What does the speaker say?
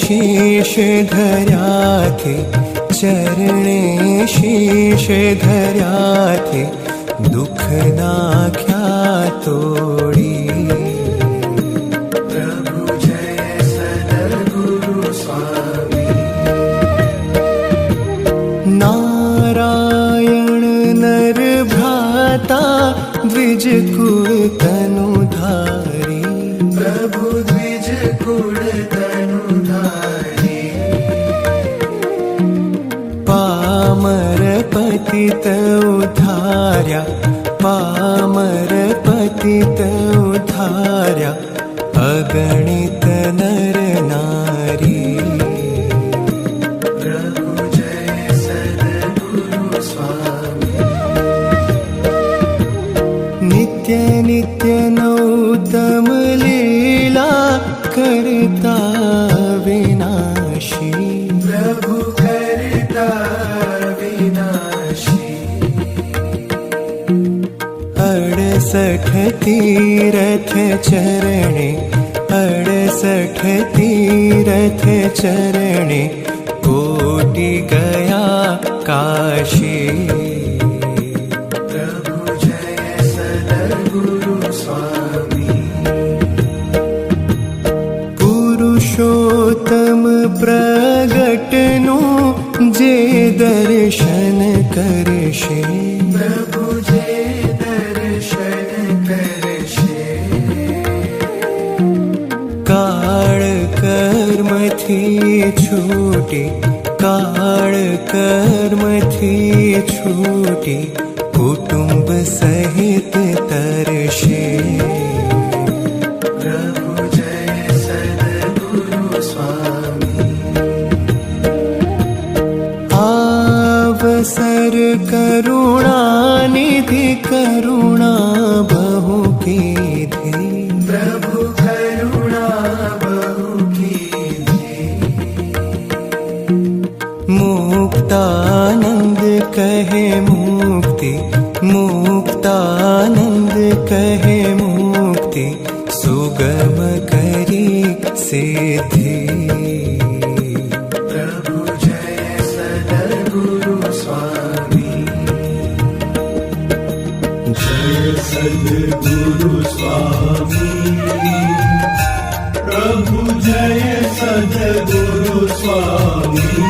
शीश धर्याथे चरणे शीश धर्याथे दुःख नाख्या तोडी। प्रभु जय सद्गुरु नारायण नर भ्राता द्विज कुल तनु धारी। प्रभु पतित उद्धार्या पामर पतित उद्धार्या अगणित नर नारी। नित्य नित्य नौतम लीला करता विनाशी तीरथ चरणे अडसठ तीरथ चरणे कोटि गया काशी। प्रभु जय सद्गुरु स्वामी। पुरुषोत्तम प्रगटनु जे दर्शन करशे। प्रभु कर्मથી છૂટી કાળ કર્મથી છૂટી કુટુંબ સહિત તરશે પ્રભુ જય સદગુરુ સ્વામી આવસર કરુણાનિધિ કરુણા બહુ કી मुक्तानंद कहे मुक्ति, मुक्तानंद कहे मुक्ति, सुगम करी जय सद्गुरु स्वामी। जय सद्गुरु स्वामी। प्रभु जय स्वामी।